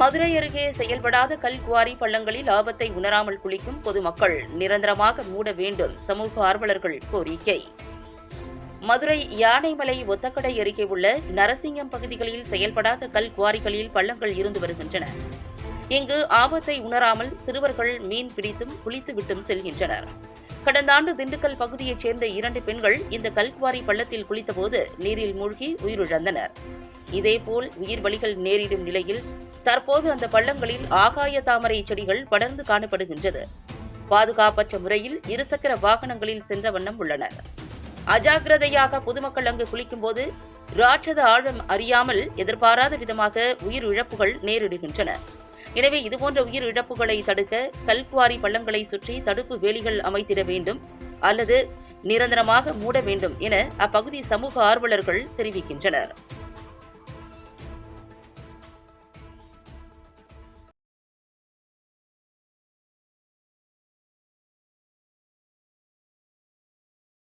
மதுரை அருகே செயல்படாத கல்குவாரி பள்ளங்களில் ஆபத்தை உணராமல் குளிக்கும் பொதுமக்கள் நிரந்தரமாக மூட வேண்டும் சமூக ஆர்வலர்கள் கோரிக்கை. மதுரை யானைமலை ஒத்தக்கடை அருகே உள்ள நரசிங்கம் பகுதிகளில் செயல்படாத கல் குவாரிகளில் பள்ளங்கள் இருந்து வருகின்றன. இங்கு ஆபத்தை உணராமல் சிறுவர்கள் மீன் பிடித்தும் குளித்துவிட்டும் செல்கின்றனர். கடந்த ஆண்டு திண்டுக்கல் பகுதியைச் சேர்ந்த இரண்டு பெண்கள் இந்த கல்குவாரி பள்ளத்தில் குளித்தபோது நீரில் மூழ்கி உயிரிழந்தனர். இதேபோல் உயிர் பலிகள் நேரிடும் நிலையில் தற்போது அந்த பள்ளங்களில் ஆகாய தாமரை செடிகள் படர்ந்து காணப்படுகின்றது. பாதுகாப்பற்ற முறையில் இருசக்கர வாகனங்களில் சென்ற வண்ணம் உள்ளனர். அஜாக்கிரதையாக பொதுமக்கள் அங்கு குளிக்கும்போது ராட்சத ஆழம் அறியாமல் எதிர்பாராத விதமாக உயிர் இழப்புகள் நேரிடுகின்றன. எனவே இதுபோன்ற உயிர் இழப்புகளை தடுக்க கல்குவாரி பள்ளங்களை சுற்றி தடுப்பு வேலிகள் அமைத்திட வேண்டும் அல்லது நிரந்தரமாக மூட வேண்டும் என அப்பகுதி சமூக ஆர்வலர்கள் தெரிவிக்கின்றனர்.